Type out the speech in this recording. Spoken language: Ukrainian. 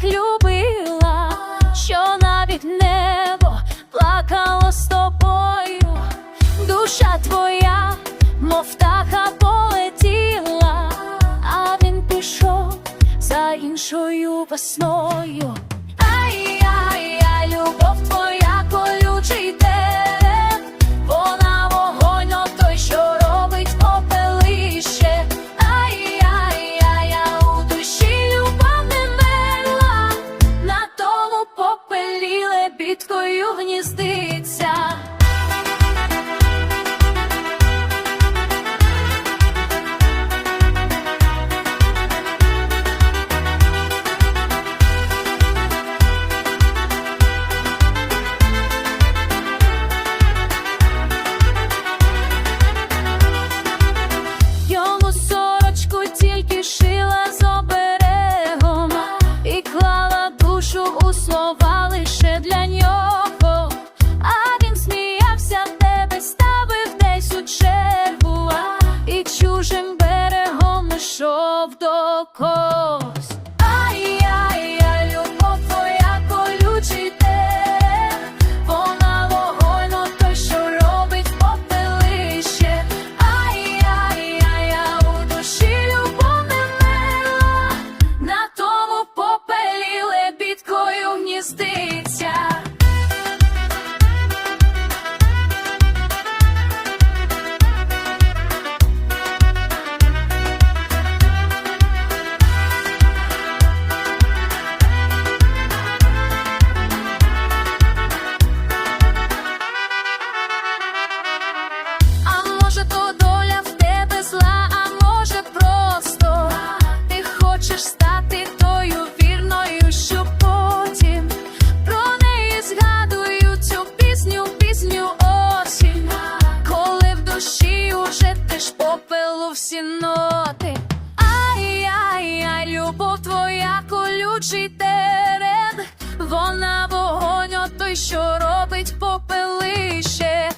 так любила, що навіть небо плакало з тобою, душа твоя, мов птаха полетіла, а він пішов за іншою весною. гніздиться. Йому сорочку тільки шила з оберегом і клала душу у слова лише для нього. 空。було всі ноти. Ай, ай, ай, любов твоя колючий терен, вона вогонь, от той, що робить попелище.